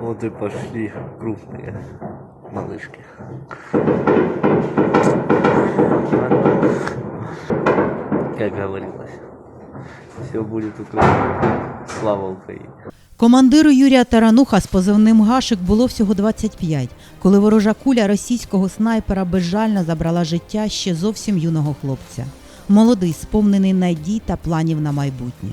Вот и пошли крупные малышки. Как говорилось, все будет Украина. Слава Украине. Командиру Юрія Тарануха з позивним Гашик було всього 25, коли ворожа куля російського снайпера безжально забрала життя ще зовсім юного хлопця. Молодий, сповнений надій та планів на майбутнє.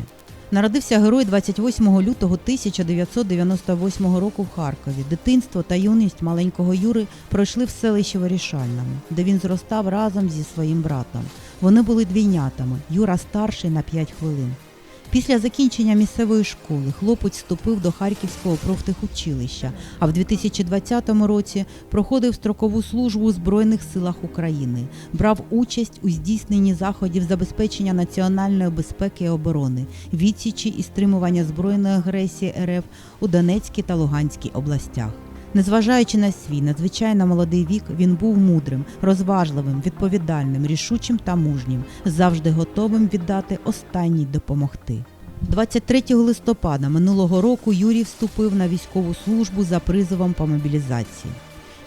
Народився герой 28 лютого 1998 року в Харкові. Дитинство та юність маленького Юри пройшли в селищі Вирішальному, де він зростав разом зі своїм братом. Вони були двійнятами. Юра старший на 5 хвилин. Після закінчення місцевої школи хлопець вступив до Харківського профтехучилища, а в 2020 році проходив строкову службу у Збройних силах України, брав участь у здійсненні заходів забезпечення національної безпеки і оборони, відсічі і стримування збройної агресії РФ у Донецькій та Луганській областях. Незважаючи на свій надзвичайно молодий вік, він був мудрим, розважливим, відповідальним, рішучим та мужнім, завжди готовим віддати останній допомогти. 23 листопада минулого року Юрій вступив на військову службу за призовом по мобілізації.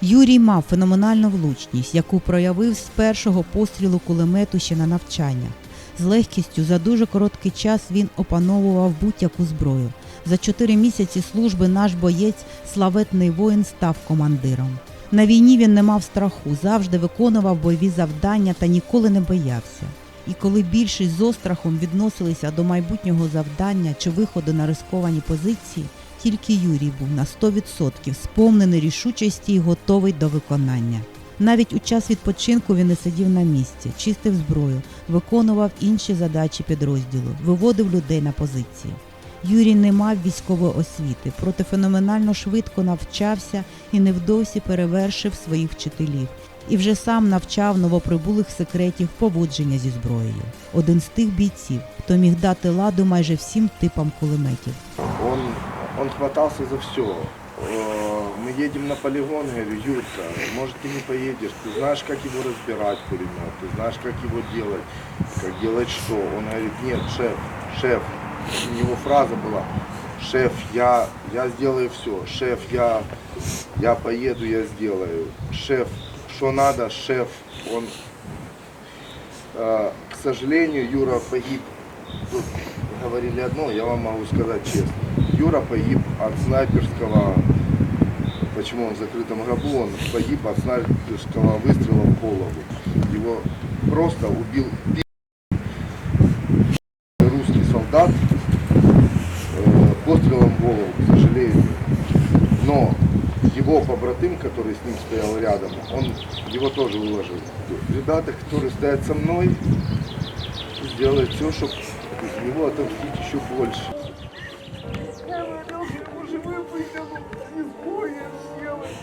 Юрій мав феноменальну влучність, яку проявив з першого пострілу кулемету ще на навчаннях. З легкістю за дуже короткий час він опановував будь-яку зброю. За чотири місяці служби наш боєць, славетний воїн, став командиром. На війні він не мав страху, завжди виконував бойові завдання та ніколи не боявся. І коли більшість з острахом відносилися до майбутнього завдання чи виходу на рисковані позиції, тільки Юрій був на 100% сповнений рішучості і готовий до виконання. Навіть у час відпочинку він не сидів на місці, чистив зброю, виконував інші задачі підрозділу, виводив людей на позиції. Юрій не мав військової освіти, проте феноменально швидко навчався і невдовзі перевершив своїх вчителів. І вже сам навчав новоприбулих секретів поводження зі зброєю. Один з тих бійців, хто міг дати ладу майже всім типам кулеметів. Он, он хватался за все. Мы едем на полигон, я говорю, Юрка, может ты не поедешь, ты знаешь, как его разбирать пулемет, ты знаешь, как его делать, как делать что. Он говорит, нет, шеф, шеф, у него фраза была, шеф, я, я сделаю все, шеф, я, я поеду, я сделаю, шеф, что надо, шеф, он, э, к сожалению, Юра погиб Тут говорили одно, я вам могу сказать честно. Юра погиб от снайперского, почему он в закрытом гробу, он погиб от снайперского выстрела в голову. Его просто убил с ним стоял рядом, он его тоже уложил. Ребята, которые стоят со мной, сделают все, чтобы из него отомстить еще больше. Я хотел его живым вытянуть, из боя сделать.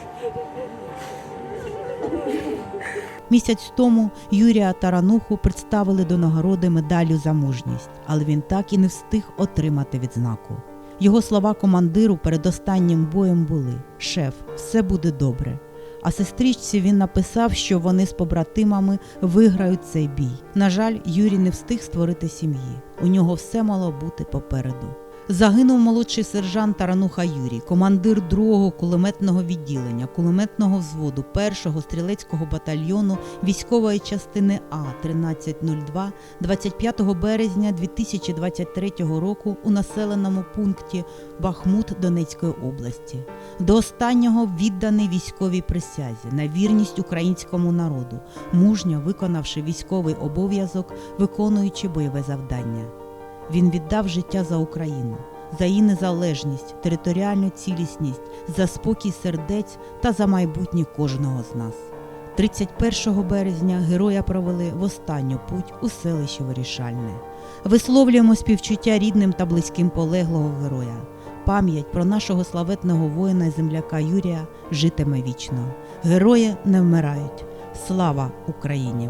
Місяць тому Юрія Тарануху представили до нагороди медаллю за мужність, але він так і не встиг отримати відзнаку. Його слова командиру перед останнім боєм були: Шеф, все буде добре. А сестричці він написав, що вони з побратимами виграють цей бій. На жаль, Юрій не встиг створити сім'ї. У нього все мало бути попереду. Загинув молодший сержант Тарануха Юрій, командир другого кулеметного відділення, кулеметного взводу першого стрілецького батальйону військової частини А 1302 25 березня 2023 року у населеному пункті Бахмут Донецької області. До останнього відданий військовій присязі на вірність українському народу, мужньо виконавши військовий обов'язок, виконуючи бойове завдання. Він віддав життя за Україну, за її незалежність, територіальну цілісність, за спокій сердець та за майбутнє кожного з нас. 31 березня героя провели в останню путь у селище Вирішальне. Висловлюємо співчуття рідним та близьким полеглого героя. Пам'ять про нашого славетного воїна і земляка Юрія житиме вічно. Герої не вмирають. Слава Україні!